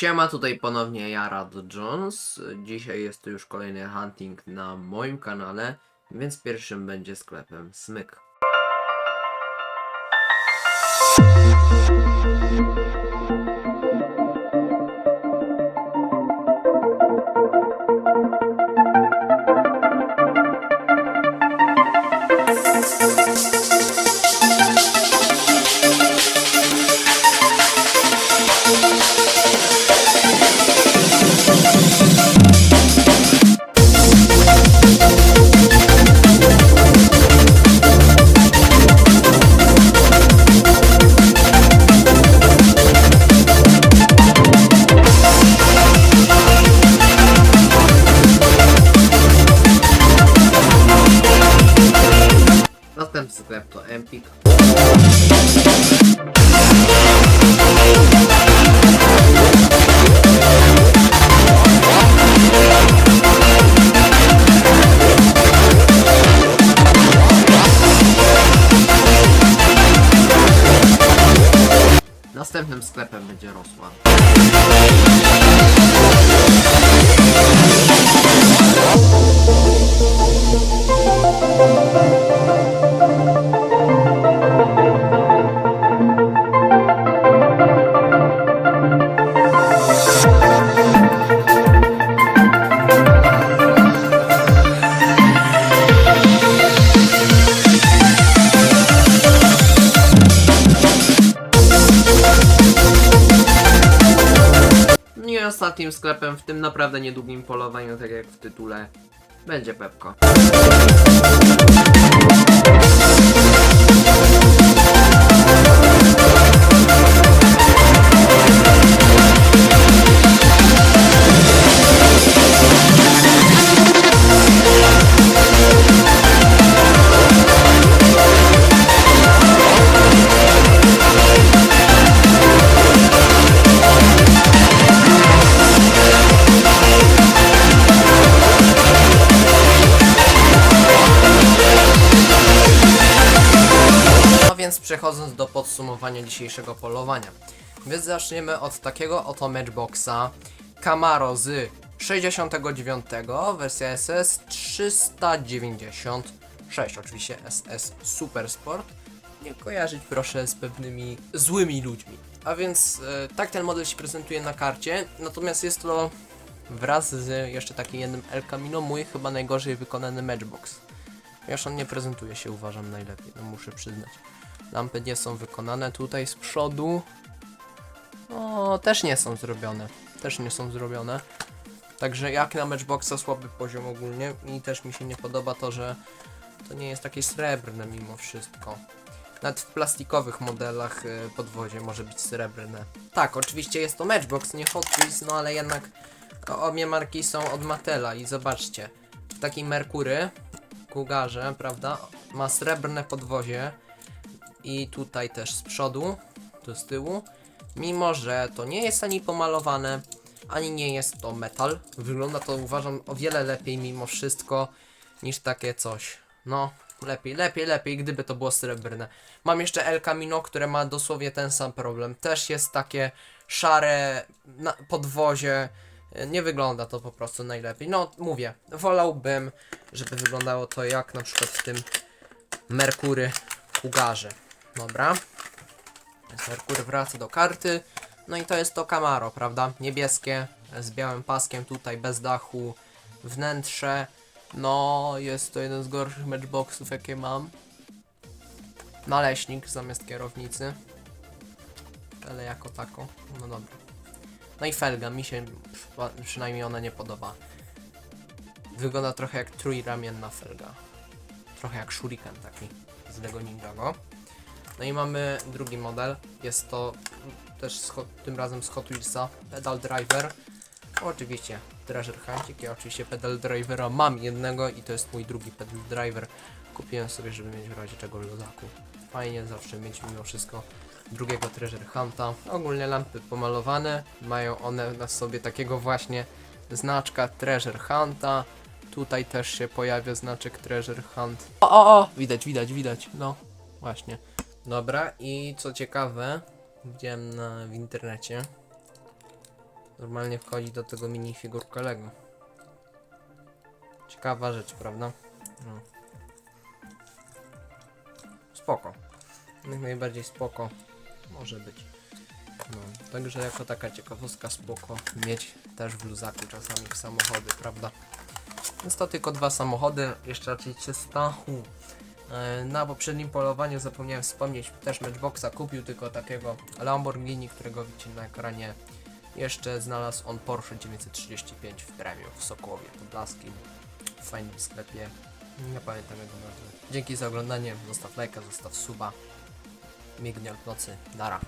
Siema, tutaj ponownie ja, Rad Jones. Dzisiaj jest to już kolejny hunting na moim kanale, więc pierwszym będzie sklepem Smyk. To Empik. Następnym sklepem będzie Rosła. Ostatnim sklepem w tym naprawdę niedługim polowaniu, tak jak w tytule, będzie Pepko. Przechodząc do podsumowania dzisiejszego polowania. Więc zaczniemy od takiego oto matchboxa Camaro z 69, wersja SS 396, oczywiście SS Super Sport. Nie kojarzyć proszę z pewnymi złymi ludźmi. A więc e, tak ten model się prezentuje na karcie, natomiast jest to wraz z jeszcze takim jednym El Camino mój chyba najgorzej wykonany matchbox. Ponieważ on nie prezentuje się uważam najlepiej, no muszę przyznać. Lampy nie są wykonane tutaj z przodu. No, też nie są zrobione. Też nie są zrobione. Także jak na Matchboxa słaby poziom ogólnie i też mi się nie podoba to, że to nie jest takie srebrne mimo wszystko. Nawet w plastikowych modelach y, podwozie może być srebrne. Tak, oczywiście jest to Matchbox, nie Hot Wheels, no ale jednak obie marki są od Matela i zobaczcie. W takiej Merkury, Kugarze, prawda, ma srebrne podwozie i tutaj też z przodu, tu z tyłu. Mimo, że to nie jest ani pomalowane, ani nie jest to metal. Wygląda to uważam o wiele lepiej mimo wszystko niż takie coś. No, lepiej, lepiej, lepiej, gdyby to było srebrne. Mam jeszcze El Camino, które ma dosłownie ten sam problem. Też jest takie szare podwozie. Nie wygląda to po prostu najlepiej. No, mówię, wolałbym, żeby wyglądało to jak na przykład w tym Merkury Kugarze. Dobra. Więc Merkury wraca do karty. No i to jest to Camaro, prawda? Niebieskie, z białym paskiem tutaj, bez dachu. Wnętrze. No, jest to jeden z gorszych matchboxów, jakie mam. Naleśnik zamiast kierownicy. Ale jako tako. No dobra. No i felga, mi się przy- przynajmniej ona nie podoba. Wygląda trochę jak trójramienna felga. Trochę jak shuriken taki z Lego Ninjago. No i mamy drugi model. Jest to też z, tym razem z Hot Wheelsa. Pedal Driver. Oczywiście Treasure Huntik. Ja oczywiście Pedal Drivera mam jednego i to jest mój drugi Pedal Driver. Kupiłem sobie, żeby mieć w razie czego w luzaku. Fajnie zawsze mieć mimo wszystko drugiego Treasure Hunta. Ogólnie lampy pomalowane. Mają one na sobie takiego właśnie znaczka Treasure Hunta. Tutaj też się pojawia znaczek Treasure Hunt. O, o, o! Widać, widać, widać. No, właśnie. Dobra, i co ciekawe, widziałem na, w internecie, normalnie wchodzi do tego minifigurka Lego. Ciekawa rzecz, prawda? No. Spoko. Jak najbardziej spoko. Może być. No, także jako taka ciekawostka spoko mieć też w luzaku czasami w samochody, prawda? Więc to tylko dwa samochody, jeszcze raczej 300. Hu. E, Na poprzednim polowaniu zapomniałem wspomnieć, też Matchboxa kupił tylko takiego Lamborghini, którego widzicie na ekranie. Jeszcze znalazł on Porsche 935 w premium w Sokołowie Podlaskim, w fajnym sklepie. Nie pamiętam jego nazwy. Dzięki za oglądanie, zostaw lajka, zostaw suba. Migniel w nocy, nara.